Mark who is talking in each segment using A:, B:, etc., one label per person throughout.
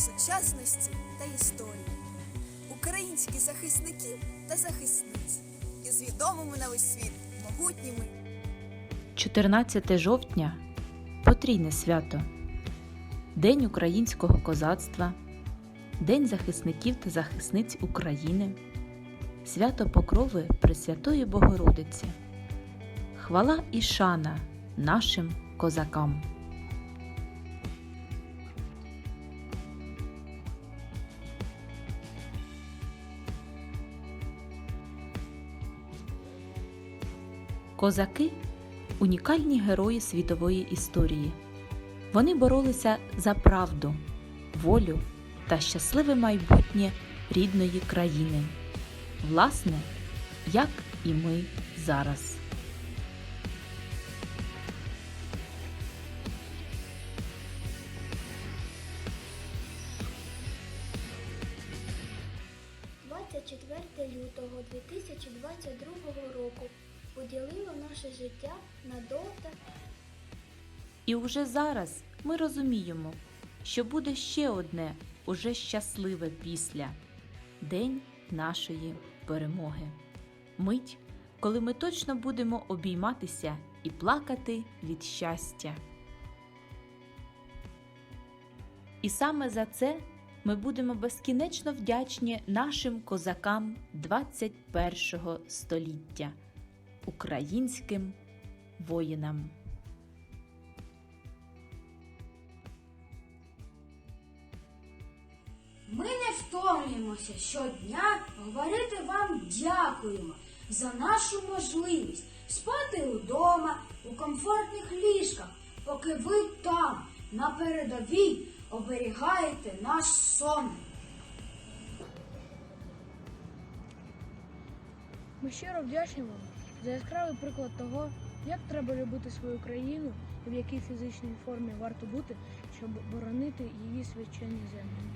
A: сучасності та історії, українські захисники та захисниць із відомими на весь світ могутніми
B: 14 жовтня потрійне свято День українського козацтва, День захисників та захисниць України, свято Покрови Пресвятої Богородиці. Хвала і шана нашим козакам. Козаки унікальні герої світової історії. Вони боролися за правду, волю та щасливе майбутнє рідної країни. Власне, як і ми зараз.
C: – 24 лютого 2022 року поділило наше життя на до та
B: І уже зараз ми розуміємо, що буде ще одне уже щасливе після День нашої перемоги. Мить, коли ми точно будемо обійматися і плакати від щастя. І саме за це ми будемо безкінечно вдячні нашим козакам 21 століття, українським воїнам.
D: Ми не втомлюємося щодня говорити вам дякуємо за нашу можливість спати удома у комфортних ліжках, поки ви там, на передовій, оберігаєте наш сон.
E: Ми щиро вдячні вам за яскравий приклад того, як треба любити свою країну і в якій фізичній формі варто бути, щоб боронити її священні землі.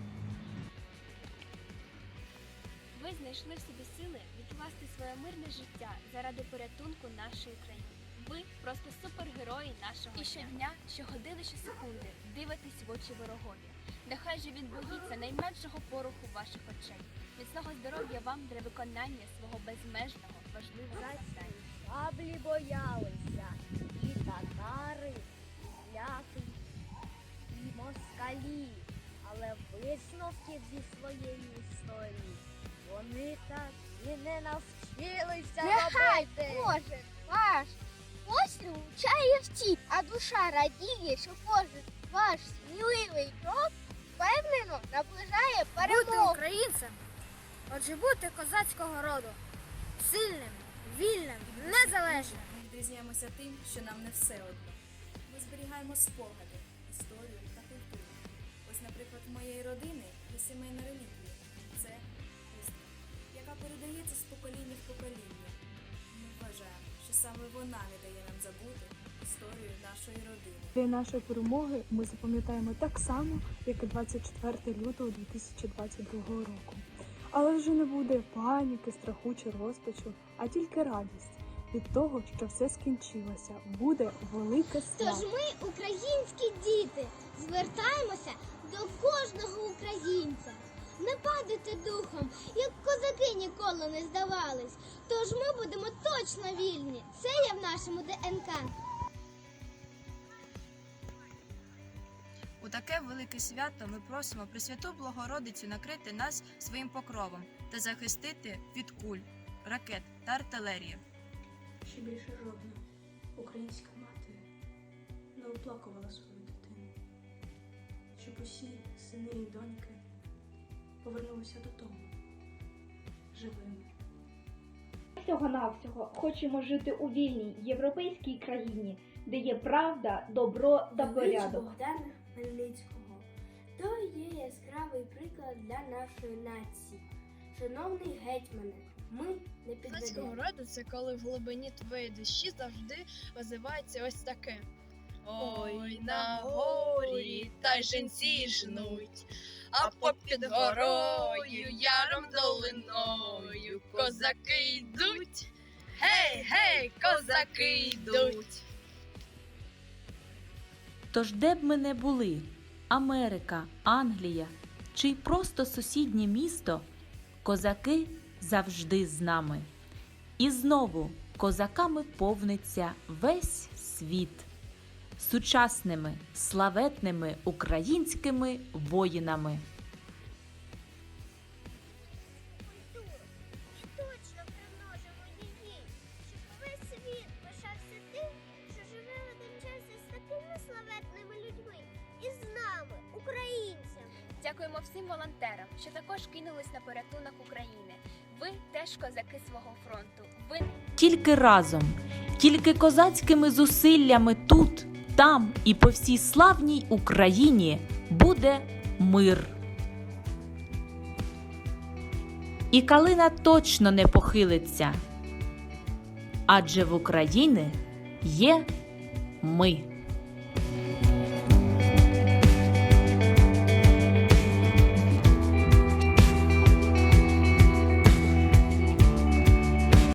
F: Ви знайшли в собі сили відкласти своє мирне життя заради порятунку нашої країни. Ви просто супергерої нашого і щодня, щогодини, щосекунди дивитесь в очі ворогові. Нехай же він боїться найменшого пороху ваших очей. Міцного здоров'я вам для виконання свого безмежного важливого завдання.
C: Шаблі боялися і татари, і ляки, і москалі. Але висновків зі своєї історії вони так і не навчилися робити.
G: Кожен ваш постріл чає втік, а душа радіє, що кожен ваш сміливий крок впевнено наближає перемогу.
C: українцем, отже бути козацького роду, сильним, вільним, незалежним.
H: Ми відрізняємося тим, що нам не все одно. Ми зберігаємо спогади, історію та культуру. Ось, наприклад, в моєї родини є сімейна релігія. Це Різдво, яка передається з покоління в покоління. Ми вважаємо, що саме вона не дає нам забути історію нашої родини.
E: День нашої перемоги ми запам'ятаємо так само, як і 24 лютого 2022 року. Але вже не буде паніки, страху чи розпачу, а тільки радість від того, що все скінчилося. Буде велике
G: Тож ми, українські діти, звертаємося до кожного українця. Не падайте духом, як козаки ніколи не здавались. Тож ми будемо точно вільні. Це є в нашому ДНК.
I: Таке велике свято ми просимо Пресвяту Богородицю накрити нас своїм покровом та захистити від куль, ракет та артилерії.
E: Ще більше жодна українська мати не оплакувала свою дитину, щоб усі сини і доньки повернулися додому живими.
J: Всього-навсього хочемо жити у вільній європейській країні, де є правда, добро та порядок.
C: Хмельницького. То є яскравий приклад для нашої нації. Шановний гетьмане, ми не підведемо.
E: роду це коли в глибині твоєї душі завжди озивається ось таке.
I: Ой, на горі та жінці жнуть, а попід горою, яром долиною, козаки йдуть. Гей, гей, козаки йдуть.
B: Тож де б ми не були Америка, Англія чи просто сусіднє місто, козаки завжди з нами. І знову козаками повниться весь світ сучасними славетними українськими воїнами.
F: Волонтерам, що також кинулись на порятунок України. Ви теж козаки свого фронту. Ви
B: Тільки разом, тільки козацькими зусиллями тут, там і по всій славній Україні буде мир. І калина точно не похилиться. Адже в Україні є ми.